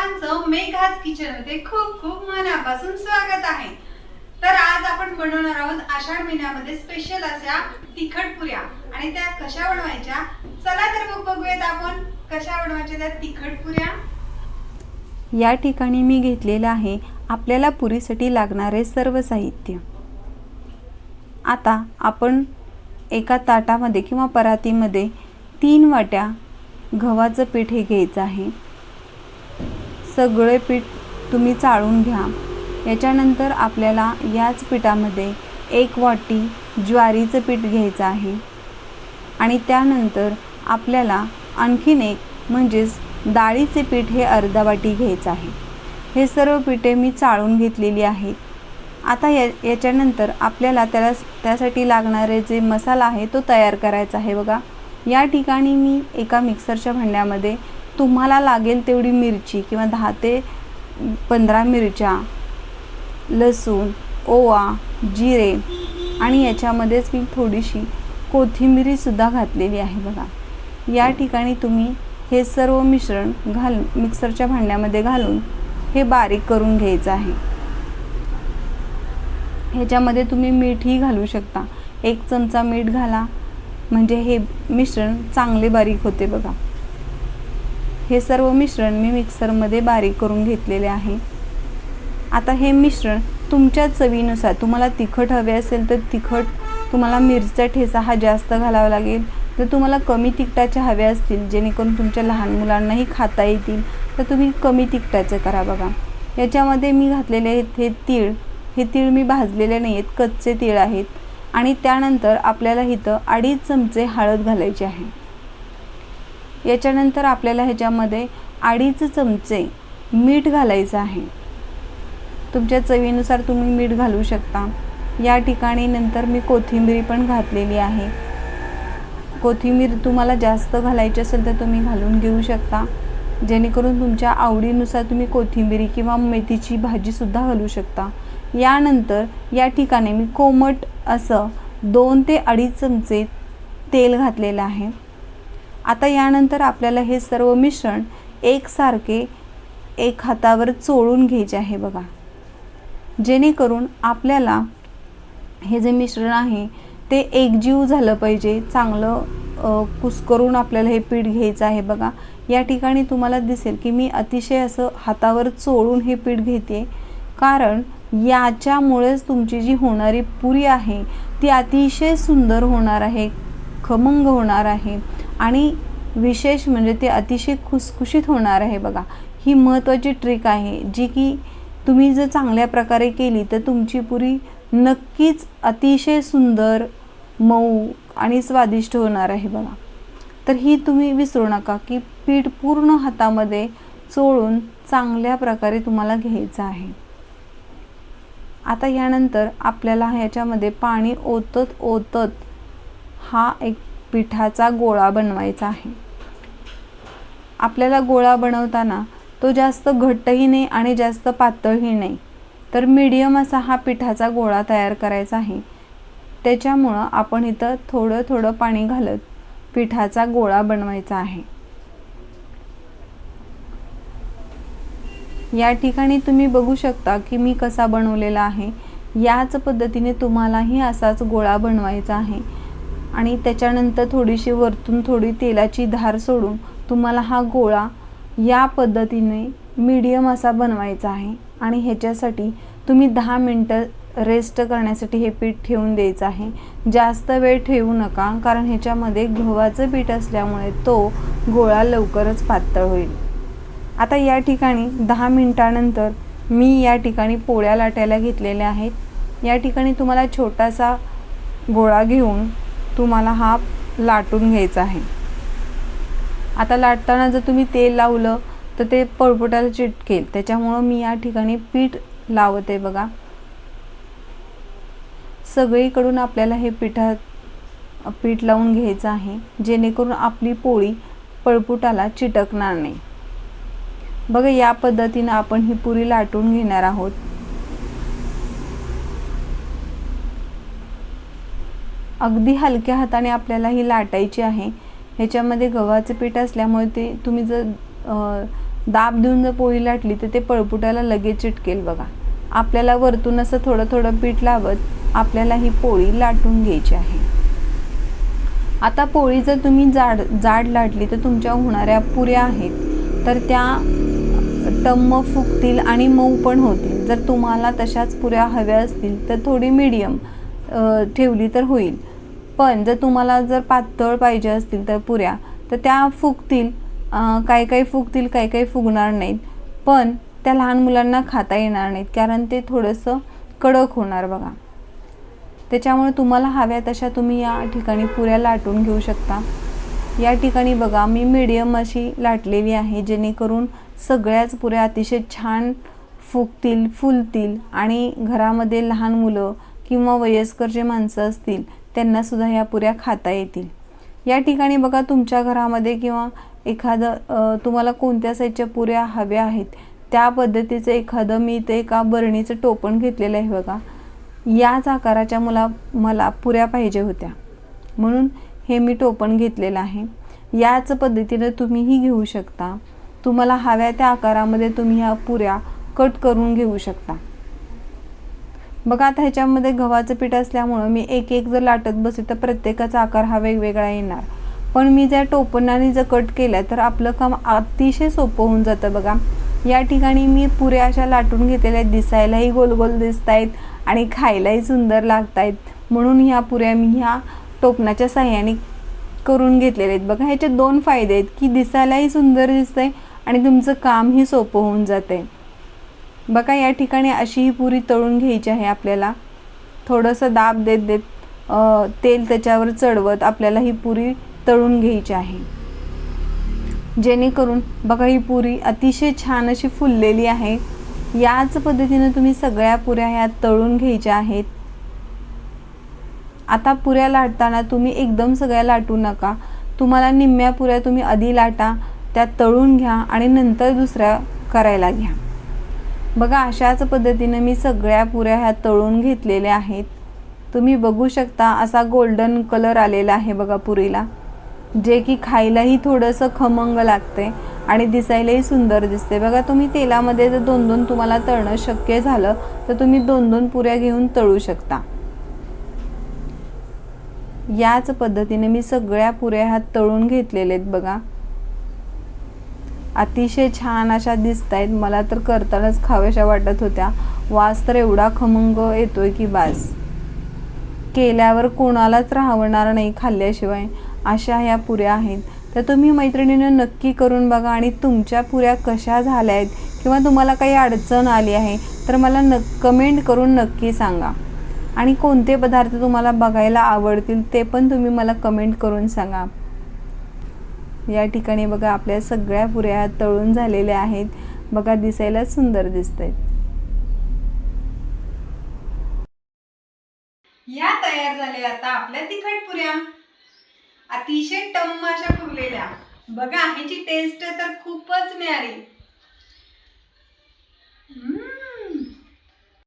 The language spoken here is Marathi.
सर्वांचं मेघाज किचनमध्ये खूप खूप मनापासून स्वागत आहे. तर आज आपण बनवणार आहोत आषाढ महिन्यामध्ये स्पेशल अशा तिखट पुऱ्या. आणि त्या कशा बनवायच्या? चला तर मग बघूयात आपण कशा बनवायच्या त्या तिखट पुऱ्या. या ठिकाणी मी घेतलेलं आहे आपल्याला पुरीसाठी लागणारे सर्व साहित्य. आता आपण एका ताटामध्ये किंवा परातीमध्ये तीन वाट्या गव्हाचं पीठ हे घ्यायचं आहे. सगळे पीठ तुम्ही चाळून घ्या. याच्यानंतर आपल्याला याच पिठामध्ये एक वाटी ज्वारीचं पीठ घ्यायचं आहे. आणि त्यानंतर आपल्याला आणखीन एक म्हणजेच डाळीचे पीठ हे अर्धा वाटी घ्यायचं आहे. हे सर्व पिठे मी चाळून घेतलेली आहेत. आता या याच्यानंतर आपल्याला त्याला त्यासाठी लागणारे जे मसाला आहे तो तयार करायचा आहे बघा. या ठिकाणी मी एका मिक्सरच्या भांड्यामध्ये तुम्हाला लागेल तेवढी मिरची किंवा दहा ते पंधरा मिरच्या लसूण ओवा जिरे आणि याच्यामध्येच मी थोडीशी कोथिंबिरीसुद्धा घातलेली आहे बघा. या ठिकाणी तुम्ही हे सर्व मिश्रण घाल मिक्सरच्या भांड्यामध्ये घालून हे बारीक करून घ्यायचं आहे. ह्याच्यामध्ये तुम्ही मीठही घालू शकता. एक चमचा मीठ घाला. म्हणजे हे मिश्रण चांगले बारीक होते बघा. हे सर्व मिश्रण मी मिक्सरमध्ये बारीक करून घेतलेले आहे. आता हे मिश्रण तुमच्या चवीनुसार तुम्हाला तिखट हवे असेल तर तिखट तुम्हाला मिरचा ठेचा हा जास्त घालावा लागेल. जर तुम्हाला कमी तिखटाचे हवे असतील जेणेकरून तुमच्या लहान मुलांनाही खाता येतील तर तुम्ही कमी तिखटाचे करा बघा. याच्यामध्ये मी घातलेले आहेत हे तीळ. हे तीळ मी भाजलेले नाही आहेत कच्चे तीळ आहेत. आणि त्यानंतर आपल्याला इथं अडीच चमचे हळद घालायची आहे. याच्यानंतर आपल्याला ह्याच्यामध्ये अडीच चमचे मीठ घालायचं आहे. तुमच्या चवीनुसार तुम्ही मीठ घालू शकता. या ठिकाणी नंतर मी कोथिंबीर पण घातलेली आहे. कोथिंबीर तुम्हाला जास्त घालायची असेल तर तुम्ही घालून घेऊ शकता. जेणेकरून तुमच्या आवडीनुसार तुम्ही कोथिंबिरी किंवा मेथीची भाजीसुद्धा घालू शकता. यानंतर या ठिकाणी मी कोमट असं दोन ते अडीच चमचे तेल घातलेलं आहे. आता यानंतर आपल्याला हे सर्व मिश्रण एकसारखे एक हातावर चोळून घ्यायचे आहे बघा. जेणेकरून आपल्याला हे जे मिश्रण आहे ते एकजीव झालं पाहिजे. चांगलं कुस्करून आपल्याला हे पीठ घ्यायचं आहे बघा. या ठिकाणी तुम्हाला दिसेल की मी अतिशय असं हातावर चोळून हे पीठ घेते. कारण याच्यामुळेच तुमची जी होणारी पुरी आहे ती अतिशय सुंदर होणार आहे खमंग होणार आहे. आणि विशेष म्हणजे ते अतिशय खुसखुशीत होणार आहे बघा. ही महत्त्वाची ट्रिक आहे जी की तुम्ही जर चांगल्या प्रकारे केली तर तुमची पुरी नक्कीच अतिशय सुंदर मऊ आणि स्वादिष्ट होणार आहे बघा. तर ही तुम्ही विसरू नका की पीठ पूर्ण हातामध्ये चोळून चांगल्या प्रकारे तुम्हाला घ्यायचं आहे. आता यानंतर आपल्याला ह्याच्यामध्ये पाणी ओतत ओतत हा एक पिठाचा गोळा बनवायचा आहे. आपल्याला गोळा बनवताना तो जास्त घट्टही नाही आणि जास्त पातळही नाही. तर मीडियम असा हा पिठाचा गोळा तयार करायचा आहे. त्याच्यामुळं आपण इथं थोडं थोडं पाणी घालत पिठाचा गोळा बनवायचा आहे. या ठिकाणी तुम्ही बघू शकता की मी कसा बनवलेला आहे. याच पद्धतीने तुम्हालाही असाच गोळा बनवायचा आहे. आणि त्याच्यानंतर थोडीशी वरतून थोडी तेलाची धार सोडून तुम्हाला हा गोळा या पद्धतीने मीडियम असा बनवायचा आहे. आणि ह्याच्यासाठी तुम्ही दहा मिनटं रेस्ट करण्यासाठी हे पीठ ठेवून द्यायचं आहे. जास्त वेळ ठेवू नका कारण ह्याच्यामध्ये गव्हाचं पीठ असल्यामुळे तो गोळा लवकरच पातळ होईल. आता या ठिकाणी दहा मिनटानंतर मी या ठिकाणी पोळ्या लाटायला घेतलेल्या आहेत. या ठिकाणी तुम्हाला छोटासा गोळा घेऊन तुम्हाला हा लाटून घ्यायचा आहे. आता लाटताना जर तुम्ही तेल लावलं तर ते पळपुटाला चिटकेल. त्याच्यामुळं मी या ठिकाणी पीठ लावते बघा. सगळीकडून आपल्याला हे पिठात पीठ लावून घ्यायचं आहे. जेणेकरून आपली पोळी पळपुटाला चिटकणार नाही. बघा या पद्धतीनं आपण ही पुरी लाटून घेणार आहोत. अगदी हलक्या हाताने आपल्याला ही लाटायची आहे. ह्याच्यामध्ये गव्हाचे पीठ असल्यामुळे ते तुम्ही जर दाब देऊन जर पोळी लाटली तर ते पळपुटाला लगेच चिटकेल बघा. आपल्याला वरतून असं थोडं थोडं पीठ लावत आपल्याला ही पोळी लाटून घ्यायची आहे. आता पोळी जर तुम्ही जाड जाड लाटली तर तुमच्या होणाऱ्या पुऱ्या आहेत. तर त्या टम्म फुगतील आणि मऊ पण होतील. जर तुम्हाला तशाच पुऱ्या हव्या असतील तर थोडी मीडियम ठेवली तर होईल. पण जर तुम्हाला जर पातळ पाहिजे असतील तर पुऱ्या तर त्या फुगतील. काही काही फुगतील काही काही फुगणार नाहीत. पण त्या लहान मुलांना खाता येणार नाहीत कारण ते थोडंसं कडक होणार बघा. त्याच्यामुळे तुम्हाला हव्या तशा तुम्ही या ठिकाणी पुऱ्या लाटून घेऊ शकता. या ठिकाणी बघा मी मीडियम अशी लाटलेली आहे जेणेकरून सगळ्याच पुऱ्या अतिशय छान फुगतील फुलतील. आणि घरामध्ये लहान मुलं किंवा वयस्कर जे माणसं असतील त्यांनासुद्धा ह्या पुऱ्या खाता येतील. या ठिकाणी बघा तुमच्या घरामध्ये किंवा एखादं तुम्हाला कोणत्या साईजच्या पुऱ्या हव्या आहेत त्या पद्धतीचं एखादं मी ते एका बरणीचं टोपण घेतलेलं आहे बघा. याच आकाराच्या मला मला पुऱ्या पाहिजे होत्या. म्हणून हे मी टोपण घेतलेलं आहे. याच पद्धतीनं तुम्हीही घेऊ शकता. तुम्हाला हव्या त्या आकारामध्ये तुम्ही ह्या पुऱ्या कट करून घेऊ शकता. बघा आता ह्याच्यामध्ये गव्हाचं पीठ असल्यामुळं मी एक एक जर लाटत बसले तर प्रत्येकाचा आकार हा वेगवेगळा येणार. पण मी जर टोपणाने जर कट केलं तर आपलं काम अतिशय सोपं होऊन जातं बघा. या ठिकाणी मी पुऱ्या अशा लाटून घेतलेल्या आहेत. दिसायलाही गोल गोल दिसत आहेत आणि खायलाही सुंदर लागत आहेत म्हणून ह्या पुऱ्या मी ह्या टोपणाच्या साह्याने करून घेतलेले आहेत. बघा ह्याचे दोन फायदे आहेत की दिसायलाही सुंदर दिसतंय आणि तुमचं कामही सोपं होऊन जातंय. बघा या ठिकाणी अशी ही पुरी तळून घ्यायची आहे आपल्याला. थोडंसं दाब देत देत तेल त्याच्यावर चढवत आपल्याला ही पुरी तळून घ्यायची आहे. जेणेकरून बघा ही पुरी अतिशय छान अशी फुललेली आहे. याच पद्धतीने तुम्ही सगळ्या पुऱ्या ह्या तळून घ्यायच्या आहेत. आता पुऱ्या लाटताना तुम्ही एकदम सगळ्या लाटू नका. तुम्हाला निम्म्या पुऱ्या तुम्ही आधी लाटा त्या तळून घ्या आणि नंतर दुसऱ्या करायला घ्या. बघा अशाच पद्धतीनं मी सगळ्या पुऱ्या ह्या तळून घेतलेल्या आहेत. तुम्ही बघू शकता असा गोल्डन कलर आलेला आहे बघा पुरीला. जे की खायलाही थोडंसं खमंग लागते आणि दिसायलाही सुंदर दिसते बघा तुम्ही तेलामध्ये जर दोन दोन तुम्हाला तळणं शक्य झालं तर तुम्ही दोन दोन पुऱ्या घेऊन तळू शकता. याच पद्धतीने मी सगळ्या पुऱ्या ह्या तळून घेतलेल्या आहेत बघा. अतिशय छान अशा दिसत आहेत मला तर करतानाच खाव्याशा वाटत होत्या. वास तर एवढा खमंग येतोय की बास. केल्यावर कोणालाच राहणार नाही खाल्ल्याशिवाय. अशा ह्या पुऱ्या आहेत. तर तुम्ही मैत्रिणीनं नक्की करून बघा आणि तुमच्या पुऱ्या कशा झाल्या आहेत किंवा तुम्हाला काही अडचण आली आहे तर मला न कमेंट करून नक्की सांगा. आणि कोणते पदार्थ तुम्हाला बघायला आवडतील ते पण तुम्ही मला कमेंट करून सांगा. या ठिकाणी बघा आपल्या सगळ्या पुऱ्या तळून झालेल्या आहेत. बघा दिसायला सुंदर दिसत आहेत या तयार झालेल्या आता आपल्या तिखट पुऱ्या. अतिशय टम्म अशा फुगलेल्या बघा ह्याची टेस्ट तर खूपच न्यारी